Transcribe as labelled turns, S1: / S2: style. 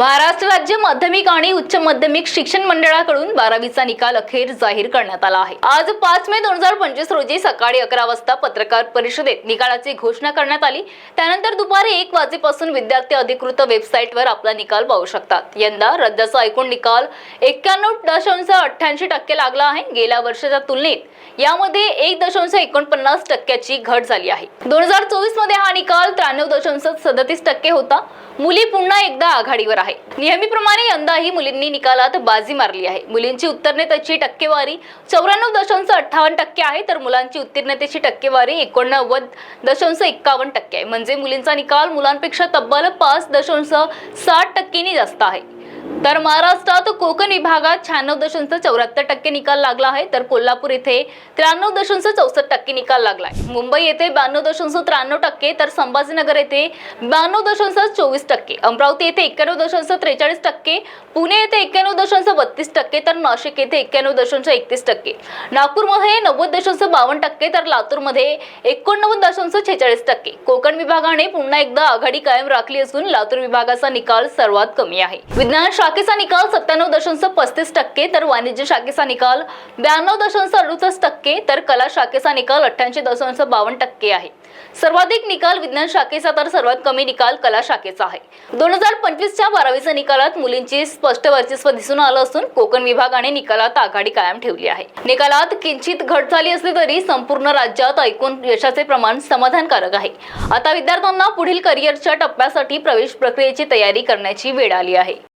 S1: महाराष्ट्र राज्य माध्यमिक आणि उच्च माध्यमिक शिक्षण मंडळाकडून बारावीचा निकाल अखेर जाहीर करण्यात आला आहे आज पाच मे दोन हजार पंचवीस रोजी सकाळी अकरा वाजता पत्रकार परिषदेत निकालाची घोषणा करण्यात आली त्यानंतर दुपारी एक वाजेपासून विद्यार्थी अधिकृत वर आपला निकाल पाहू शकतात यंदा राज्याचा एकूण निकाल एक्क्याण्णव दशांश अठ्ठ्याऐंशी टक्के लागला आहे गेल्या वर्षाच्या तुलनेत यामध्ये एक दशांश एकोणपन्नास टक्क्याची घट झाली आहे दोन हजार चोवीस मध्ये हा निकाल त्र्याण्णव दशांश सदतीस टक्के होता मुली पुन्हा एकदा आघाडीवर आहे आहे नेहमीप्रमाणे यंदाही मुलींनी निकालात बाजी मारली आहे मुलींची उत्तीर्णतेची टक्केवारी चौऱ्याण्णव दशांश अठ्ठावन्न टक्के आहे तर मुलांची उत्तीर्णतेची टक्केवारी एकोणनव्वद दशांश एक्कावन्न टक्के आहे म्हणजे मुलींचा निकाल मुलांपेक्षा तब्बल पाच दशांश साठ टक्केनी जास्त आहे तर महाराष्ट्रात कोकण विभागात शहाण्णव दशांश चौऱ्याहत्तर टक्के निकाल लागला आहे तर कोल्हापूर येथे त्र्याण्णव दशांश चौसष्ट टक्के निकाल लागला आहे मुंबई येथे ब्याण्णव दशांश त्र्याण्णव टक्के तर संभाजीनगर येथे ब्याण्णव दशांश चोवीस टक्के अमरावती येथे एक्क्याण्णव दशांश त्रेचाळीस टक्के पुणे येथे एक्क्याण्णव दशांश बत्तीस टक्के तर नाशिक येथे एक्क्याण्णव दशांश एकतीस टक्के नागपूरमध्ये नव्वद दशांश बावन्न टक्के तर लातूरमध्ये एकोणनव्वद दशांश छेचाळीस टक्के कोकण विभागाने पुन्हा एकदा आघाडी कायम राखली असून लातूर विभागाचा निकाल सर्वात कमी आहे विज्ञान शाखेचा निकाल सत्त्याण्णव दशांश पस्तीस टक्के तर वाणिज्य शाखेचा निकाल ब्याण्णव दशांश अडुसष्ट टक्के तर कला शाखेचा निकाल अठ्ठ्याऐंशी दशांश बावन्न टक्के आहे सर्वाधिक निकाल विज्ञान शाखेचा तर सर्वात कमी निकाल कला शाखेचा आहे दोन हजार पंचवीसच्या बारावीच्या निकालात मुलींची स्पष्ट वर्चस्व दिसून आलं असून कोकण विभागाने निकालात आघाडी कायम ठेवली आहे निकालात किंचित घट झाली असली तरी संपूर्ण राज्यात ऐकून यशाचे प्रमाण समाधानकारक आहे आता विद्यार्थ्यांना पुढील करिअरच्या टप्प्यासाठी प्रवेश प्रक्रियेची तयारी करण्याची वेळ आली आहे